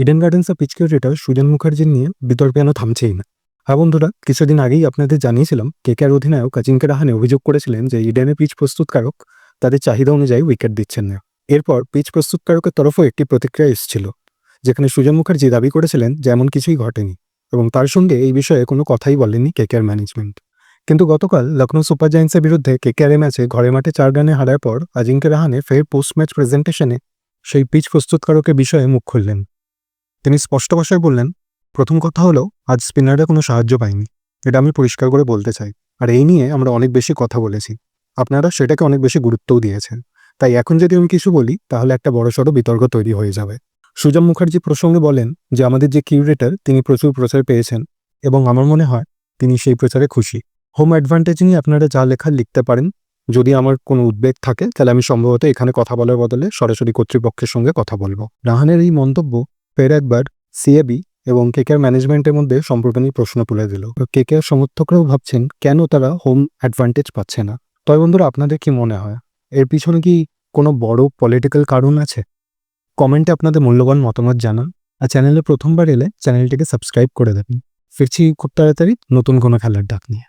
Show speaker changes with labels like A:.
A: Eden গার্ডেন্সের pitch cricketer Sujan Mukherjee নিয়ে বিতর্ক যেন থামছেই না। হ্যাঁ বন্ধুরা, কিছুদিন আগেই আপনাদের জানিয়েছিলাম, কেকেআর অধিনায়ক অজিঙ্ক্য রাহানে অভিযোগ করেছিলেন যে ইডেনের পিচ প্রস্তুতকারক তাদের চাহিদা অনুযায়ী উইকেট দিচ্ছেন না। এরপর পিচ প্রস্তুতকারকের তরফও একটি প্রতিক্রিয়া এসেছিল, যেখানে সুজন মুখার্জি দাবি করেছিলেন যে এমন কিছুই ঘটেনি এবং তার সঙ্গে এই বিষয়ে কোনো কথাই বলেনি কেকেআর ম্যানেজমেন্ট কিন্তু গতকাল লখনৌ সুপার জায়ান্টসের বিরুদ্ধে কেকেআর ম্যাচে ঘরে মাঠে চার রানে হারার পর অজিঙ্ক্য রাহানে ফের পোস্ট ম্যাচ প্রেজেন্টেশনে সেই পিচ প্রস্তুতকারকের বিষয়ে মুখ খুললেন। তিনি স্পষ্ট ভাষায় বললেন, প্রথম কথা হলো, আজ স্পিনাররা কোনো সাহায্য পায়নি। এটা আমি পরিষ্কার করে বলতে চাই। আর এই নিয়ে আমরা অনেক বেশি কথা বলেছি। আপনারা সেটাকে অনেক বেশি গুরুত্বও দিয়েছেন। তাই এখন যদি আমি কিছু বলি, তাহলে একটা বড়সড় বিতর্ক তৈরি হয়ে যাবে। সুজন মুখার্জি প্রসঙ্গে বলেন যে, আমাদের যে কিউরেটার, তিনি প্রচুর প্রচার পেয়েছেন এবং আমার মনে হয়, তিনি সেই প্রচারে খুশি। হোম অ্যাডভান্টেজ নিয়ে আপনারা যা লেখা লিখতে পারেন। যদি আমার কোনো উদ্বেগ থাকে, তাহলে আমি সম্ভবত এখানে কথা বলার বদলে সরাসরি কর্তৃপক্ষের সঙ্গে কথা বলব। রাহানের এই মন্তব্য ফের একবার সিএবি এবং কেকেআর ম্যানেজমেন্টের মধ্যে সম্পর্ক নিয়ে প্রশ্ন তুলে দিল। কেকেআর সমর্থকরাও ভাবছেন, কেন তারা হোম অ্যাডভান্টেজ পাচ্ছে না? তবে বন্ধুরা, আপনাদের কি মনে হয়? এর পিছনে কি কোনো বড় পলিটিক্যাল কারণ আছে? কমেন্টে আপনাদের মূল্যবান মতামত জানান আর চ্যানেলে প্রথমবার এলে চ্যানেলটিকে সাবস্ক্রাইব করে দেবেন। ফিরছি খুব তাড়াতাড়ি নতুন কোনো খেলার ডাক নিয়ে।